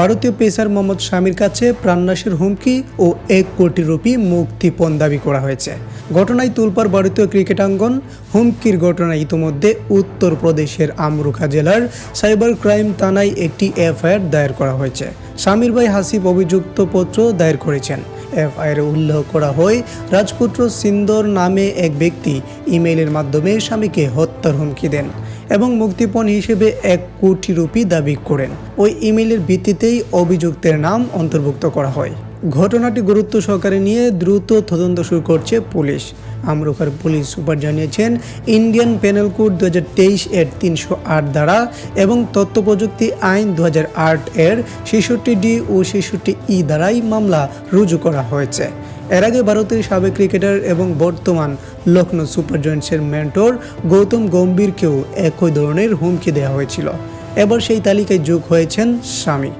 ভারতীয় পেসার মোহাম্মদ শামির কাছে প্রাণনাশের হুমকি ও এক কোটি রুপি মুক্তিপণ দাবি করা হয়েছে। ঘটনায় তুলপার ভারতীয় ক্রিকেটাঙ্গন হুমকির ঘটনায় ইতিমধ্যে উত্তরপ্রদেশের আমরুখা জেলার সাইবার ক্রাইম থানায় একটি এফআইআর দায়ের করা হয়েছে। শামির ভাই হাসিব অভিযুক্ত পত্র দায়ের করেছেন। এফআইআর উল্লেখ করা হয়, রাজপুত্র সিন্দর নামে এক ব্যক্তি ইমেইলের মাধ্যমে স্বামীকে হত্যার হুমকি দেন। এবং মুক্তিপণ হিসেবে এক কোটি রুপি দাবি করেন। ওই ইমেইলের ভিত্তিতেই অভিযুক্তের নাম অন্তর্ভুক্ত করা হয়। ঘটনাটি গুরুত্ব সহকারে নিয়ে দ্রুত তদন্ত শুরু করছে পুলিশ। আমরুখার পুলিশ সুপার জানিয়েছেন, ইন্ডিয়ান পেনাল কোড দু হাজার তেইশ এর তিনশো আট দ্বারা এবং তথ্য প্রযুক্তি আইন দু হাজার আট এর ছেষট্টি ডি ও ছেষট্টি ই দ্বারাই মামলা রুজু করা হয়েছে। এর আগে ভারতের সাবেক ক্রিকেটার এবং বর্তমান লখনৌ সুপার জয়েন্টসের মেন্টর গৌতম গম্ভীরকেও একই ধরনের হুমকি দেওয়া হয়েছিল। এবার সেই তালিকায় যোগ হয়েছেন স্বামী।